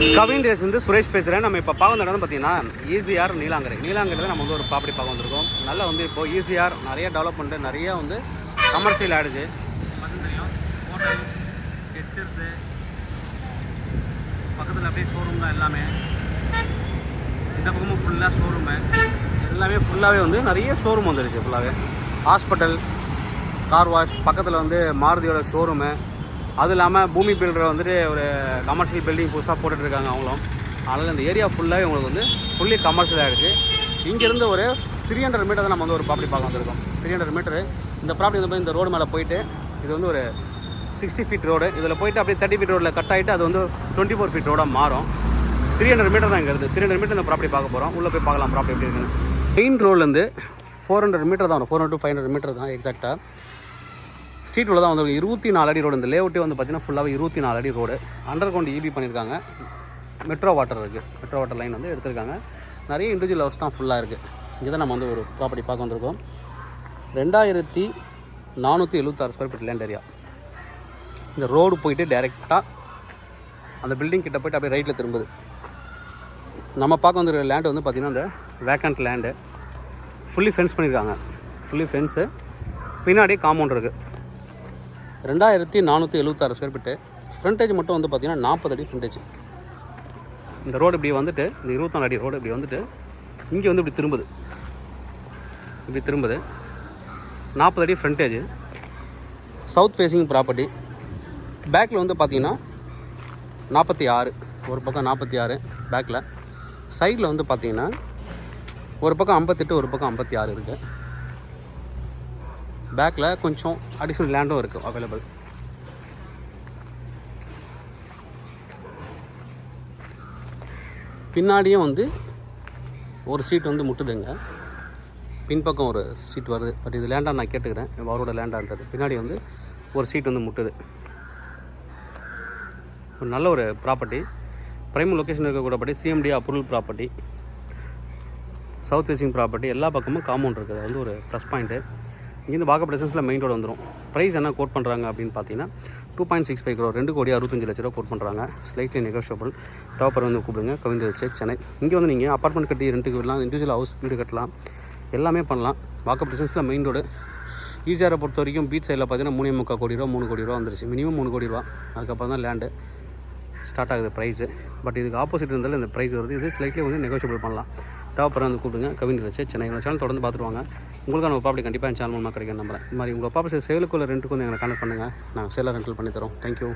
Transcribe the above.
Kavin race வந்து சுரேஷ் பேசுகிறேன் நம்ம இப்போ பார்க்க வந்த இடம் பார்த்தீங்கன்னா ஈசிஆர் நீலாங்கரை. நீலாங்கரை நம்ம வந்து ஒரு ப்ராப்பர்ட்டி பார்க்க வந்திருக்கோம். நல்லா வந்து இப்போ ஈஸிஆர் நிறைய டெவலப்மெண்ட்டு நிறைய வந்து கமர்ஷியல் ஆடுது தெரியும் ஹோட்டல் ஸ்கெச்சர்ஸு பக்கத்தில் அப்படியே ஷோரூம் தான் எல்லாமே. இந்த பக்கமும் ஃபுல்லாக ஷோரூமு எல்லாமே ஃபுல்லாகவே வந்து நிறைய ஷோரூம் வந்துருச்சு ஃபுல்லாகவே ஹாஸ்பிட்டல் கார் வாஷ் பக்கத்தில் வந்து மாருதியோட ஷோரூமு அது இல்லாமல் பூமி பில்டர் வந்துட்டு ஒரு கமர்ஷியல் பில்டிங் புதுசாக போட்டுட்ருக்காங்க அவங்களும். அதனால் இந்த ஏரியா ஃபுல்லாகவே உங்களுக்கு வந்து ஃபுல்லி கமர்ஷியலாக இருக்குது இங்கேருந்து ஒரு த்ரீ ஹண்ட்ரட் மீட்டர் தான் நம்ம வந்து ஒரு ப்ராப்பர்ட்டி பார்க்க வந்திருக்கோம். த்ரீ ஹண்ட்ரட் மீட்டர் இந்த ப்ராப்பர்ட்டி வந்து இந்த ரோடு மேலே போயிட்டு இது வந்து ஒரு சிக்ஸ்டி ஃபீட் ரோடு இதில் போயிட்டு அப்படியே தேர்ட்டி ஃபீட் ரோடில் கட் ஆகிட்டு அது வந்து டுவெண்ட்டி ஃபோர் ஃபீட் ரோடாக மாறும். த்ரீ ஹண்ட்ரட் மீட்டர் தான் இங்கே இருக்குது த்ரீ ஹண்ட்ரட் மீட்டர் இந்த ப்ராப்பர்ட்டி பார்க்க போகிறோம் உள்ளே போய் பார்க்கலாம் ப்ராப்பர்ட்டி எப்படி இருக்குன்னு. மெயின் ரோட்லேருந்து ஃபோர் ஹண்ட்ரட் மீட்டர் தான் வரும். Four hundred five hundred metre தான் எக்ஸாக்டாக ஸ்ட்ரீட் உள்ள தான் வந்து இருபத்தி நாலு அடி ரோடு இந்த லேஅவுட்டே வந்து பார்த்தீங்கன்னா ஃபுல்லாகவே இருபத்தி நாலு அடி ரோடு அண்டர் கிரவுண்ட் இபி பண்ணியிருக்காங்க மெட்ரோ வாட்டர் இருக்குது மெட்ரோ வாட்டர் லைன் வந்து எடுத்திருக்காங்க. நிறைய இண்டிவிஜுவல் ஹவுஸ் தான் ஃபுல்லாக இருக்குது இங்கே தான் நம்ம வந்து ஒரு ப்ராப்பர்ட்டி பார்க்க வந்திருக்கோம். ரெண்டாயிரத்தி நானூற்றி எழுபத்தாறு ஸ்கொயர் ஃபீட் லேண்ட் ஏரியா இந்த ரோடு போயிட்டு டைரெக்டாக அந்த பில்டிங் கிட்ட போயிட்டு அப்படியே ரைட்டில் திரும்புது. நம்ம பார்க்க வந்திருக்கிற லேண்டு வந்து பார்த்திங்கன்னா இந்த வேக்கண்ட் லேண்டு ஃபுல்லி ஃபென்ஸ் பண்ணியிருக்காங்க ஃபுல்லி ஃபென்ஸு பின்னாடி காம்பவுண்ட் இருக்குது ரெண்டாயிரத்தி நானூற்றி எழுபத்தாறு ஸ்கொயர் ஃபீட்டு ஃப்ரண்டேஜ் மட்டும் வந்து பார்த்திங்கன்னா நாற்பது அடி ஃப்ரண்டேஜ் இந்த ரோடு இப்படி வந்துட்டு இந்த இருபத்தாலு அடி ரோடு இப்படி வந்துட்டு இங்கே வந்து இப்படி திரும்புது. இப்படி திரும்புது. நாற்பது அடி ஃப்ரண்டேஜ் சவுத் ஃபேஸிங் ப்ராப்பர்ட்டி பேக்கில் வந்து பார்த்தீங்கன்னா நாற்பத்தி ஆறு. ஒரு பக்கம் நாற்பத்தி ஆறு பேக்கில் சைடில் வந்து பார்த்தீங்கன்னா ஒரு பக்கம் ஐம்பத்தெட்டு ஒரு பக்கம் ஐம்பத்தி ஆறு இருக்குது பேக்கில் கொஞ்சம் அடிஷ்னல் லேண்டும் இருக்குது அவைலபிள் பின்னாடியும் வந்து ஒரு சீட் வந்து முட்டுதுங்க. பின்பக்கம் ஒரு சீட் வருது. பட் இது லேண்டாக நான் கேட்டுக்கிறேன். அவரோட லேண்டான்றது பின்னாடி வந்து ஒரு சீட் வந்து முட்டுது. ஒரு நல்ல ஒரு property prime location இருக்கக்கூடபடி CMD approval property south facing property எல்லா பக்கமும் காம்பவுண்ட் இருக்குது. அது வந்து ஒரு ப்ளஸ் பாயிண்ட்டு இங்கேருந்து வாக்கப் டிஸ்டன்ஸில் மெயின் ரோடு வந்துடும் ப்ரைஸ் என்ன கோட் பண்ணுறாங்க அப்படின்னு பார்த்தீங்கன்னா two point six five crore ரெண்டு கோடி அறுபத்தஞ்சு லட்ச ரூபா கோட் பண்ணுறாங்க ஸ்லைட்லி நெகோஷியபிள் தேவைப்படுற வந்து கூப்பிடுங்க. கவிந்தர் வச்சு சென்னை. இங்கே வந்து நீங்கள் அப்பார்ட்மெண்ட் கட்டி ரெண்டுக்கு விடலாம் இண்டிவிஜுவல் ஹவுஸ் வீடு கட்டலாம். எல்லாமே பண்ணலாம். வாக்கப் டிஸ்டன்ஸில் மெயின் ரோடு ஈஸியாரை பொறுத்த வரைக்கும் பீச் சைடில் பார்த்தீங்கன்னா மூணே முக்கால் கோடி ரூபா மூணு கோடி ரூபா வந்துருச்சு. மினிமம் மூணு கோடி ரூபா. அதுக்கப்புறம் தான் லேண்டு ஸ்டார்ட் ஆகுது ப்ரைஸு பட் இதுக்கு ஆப்போசிட் இருந்தாலும் இந்த ப்ரைஸ் வருது. இது ஸ்லைட்லி வந்து நெகோஷியபிள் பண்ணலாம். தேவைப்படுற வந்து கூப்பிடுங்க. கவின் வச்சு சென்னை. இந்த சேனல் தொடர்ந்து பார்த்துருவாங்க. உங்களுக்கான ஒரு பாப்பிடி கண்டிப்பாக சேனல் மூலமாக கிடைக்கும் நம்புறேன். இந்த மாதிரி உங்கள் ப்ராப்பர்ட்டி சேலுக்குள்ள ரெண்டுக்கு வந்து எங்களை கனெக்ட் பண்ணுங்கள் நாங்கள் சேலாக ரெண்டல் பண்ணித்தரோம் தேங்க்யூ